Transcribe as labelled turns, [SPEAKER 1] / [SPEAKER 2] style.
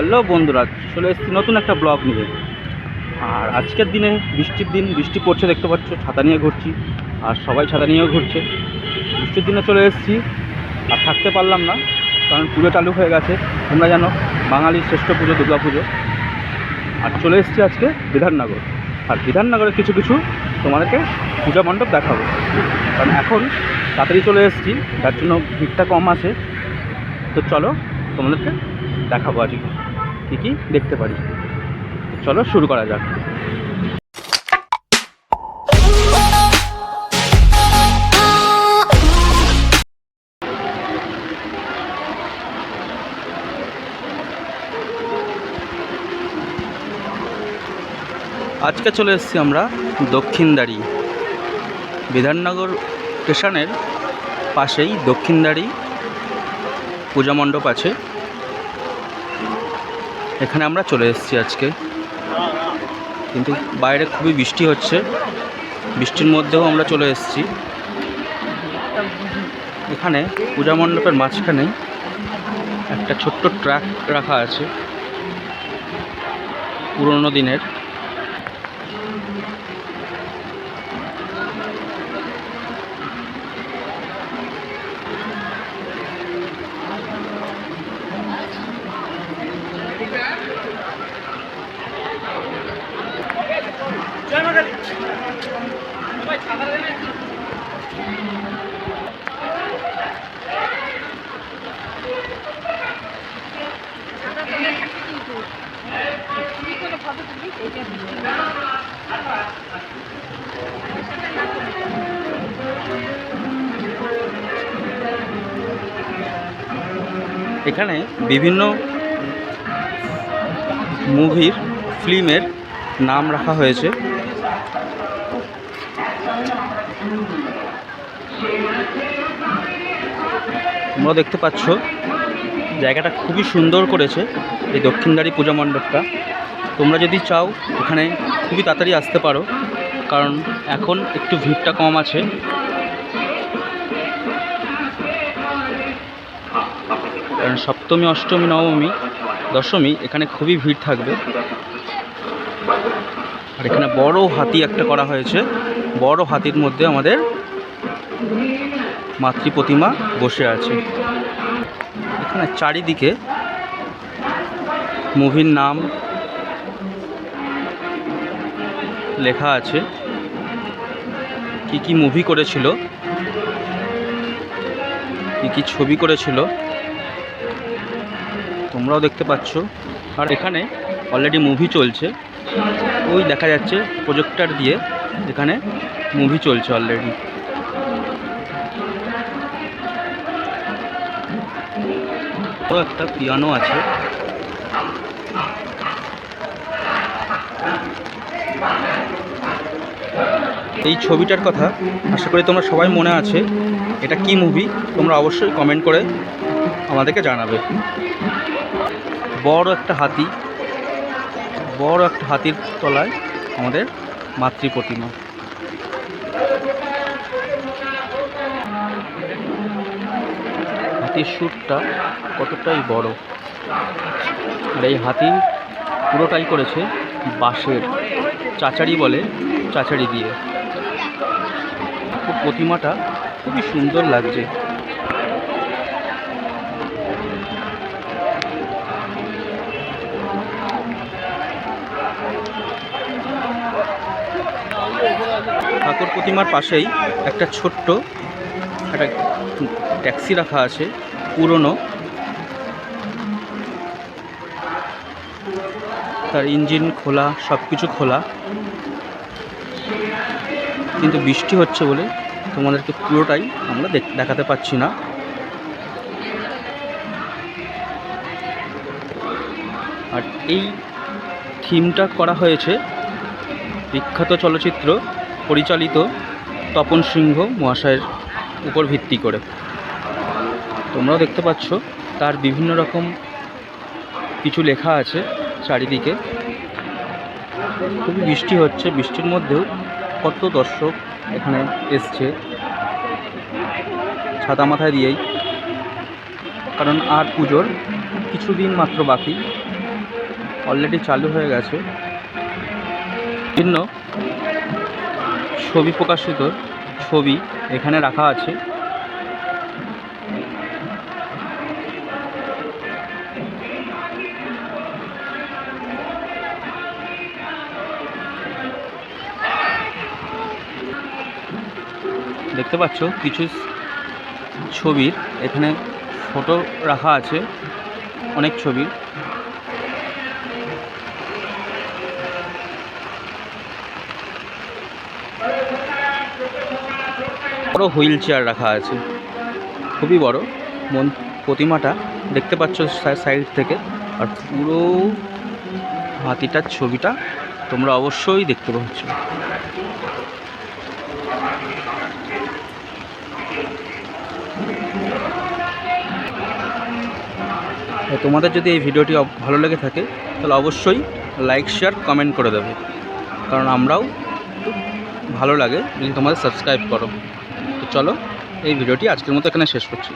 [SPEAKER 1] Hello বন্ধুরা, চলে এসেছি নতুন একটা ব্লগ নিয়ে। আর আজকের দিনে বৃষ্টির দিন, বৃষ্টি পড়ছে দেখতে পাচ্ছ, ছাতা নিয়ে ঘুরছি, আর সবাই ছাতা নিয়েও ঘুরছে। বৃষ্টির দিনে চলে এসেছি, আর থাকতে পারলাম না, কারণ পুজো চালু হয়ে গেছে। তোমরা জানো, বাঙালির শ্রেষ্ঠ পুজো, দুর্গা পুজো। আর চলে এসেছি আজকে বিধাননগর। আর বিধাননগরের কিছু কিছু তোমাদেরকে পূজা মণ্ডপ দেখাবো। কারণ এখন তাড়াতাড়ি চলে এসেছি যার জন্য ভিড়টা কম আছে। তো চলো তোমাদেরকে দেখাবো আজকে। কী দেখতে পারি। চলো শুরু করা যাক। আজকে চলে এসেছি আমরা দক্ষিণদাড়ি। বিধাননগর স্টেশনের পাশেই দক্ষিণদাড়ি পূজা মণ্ডপ আছে। এখানে আমরা চলে এসেছি আজকে। কিন্তু বাইরে খুবই বৃষ্টি হচ্ছে। বৃষ্টির মধ্যেও আমরা চলে এসেছি। এখানে পূজা মণ্ডপের মাঝখানে একটা ছোট্ট ট্রাক রাখা আছে। পুরনো দিনের। এখানে বিভিন্ন মুভির ফিল্মের নাম রাখা হয়েছে। তোমরা দেখতে পাচ্ছ, জায়গাটা খুবই সুন্দর করেছে এই দক্ষিণদারি পূজা মণ্ডপটা। তোমরা যদি চাও, এখানে খুবই তাড়াতাড়ি আসতে পারো, কারণ এখন একটু ভিড়টা কম আছে। কারণ সপ্তমী, অষ্টমী, নবমী, দশমী, এখানে খুবই ভিড় থাকবে। আর এখানে বড় হাতি একটা করা হয়েছে। বড় হাতির মধ্যে আমাদের মাতৃ প্রতিমা বসে আছে। এখানে চারিদিকে মুভির নাম লেখা আছে। কি কি মুভি করেছিল? কি কি ছবি করেছিল? তোমরাও দেখতে পাচ্ছ। আর এখানে অলরেডি মুভি চলছে। ওই দেখা যাচ্ছে প্রজেক্টর দিয়ে এখানে মুভি চলছে অলরেডি ও, একটা পিয়ানো আছে। এই ছবিটার কথা আশা করি তোমরা সবাই মনে আছে। এটা কি মুভি তোমরা অবশ্যই কমেন্ট করে আমাদেরকে জানাবে। বড় একটা হাতি বড় একটা হাতির তলায় আমাদের মাতৃ প্রতিমা হাতির সুরটা কতটাই বড়। আর এই হাতি পুরোটাই করেছে বাঁশের, চাচারি বলে চাচারি দিয়ে। প্রতিমাটা খুবই সুন্দর লাগছে। ঠাকুর প্রতিমার পাশেই একটা ছোট্ট একটা ট্যাক্সি রাখা আছে, পুরনো। তার ইঞ্জিন খোলা সব কিছু খোলা। কিন্তু বৃষ্টি হচ্ছে বলে তোমাদেরকে পুরোটাই আমরা দেখ- দেখাতে পাচ্ছি না। আর এই থিমটা করা হয়েছে বিখ্যাত চলচ্চিত্র পরিচালিত তপন সিংহ মহাশয়ের উপর ভিত্তি করে। তোমরাও দেখতে পাচ্ছ, তার বিভিন্ন রকম কিছু লেখা আছে চারিদিকে। খুবই বৃষ্টি হচ্ছে বৃষ্টির মধ্যেও কত দর্শক এখানে এসছে। ছাতা মাথায় দিয়েই। কারণ আর পুজোর কিছুদিন মাত্র বাকি অলরেডি চালু হয়ে গেছে। বিভিন্ন ছবি প্রকাশিত, ছবি এখানে রাখা আছে। দেখতে পাচ্ছ কিছু ছবির এখানে ফটো রাখা আছে, অনেক ছবির বড় হুইল চেয়ার রাখা আছে। খুবই বড়। মন, প্রতিমাটা দেখতে পাচ্ছ সাইড থেকে। আর পুরো হাতিটার ছবিটা তোমরা অবশ্যই দেখতে পাচ্ছ। তোমাদের যদি এই ভিডিওটি ভালো লেগে থাকে, তাহলে অবশ্যই লাইক, শেয়ার, কমেন্ট করে দেবে। কারণ আমরাও ভালো লাগে। যদি তোমাদের সাবস্ক্রাইব করো। চলো এই ভিডিওটি আজকের মতো এখানে শেষ করছি।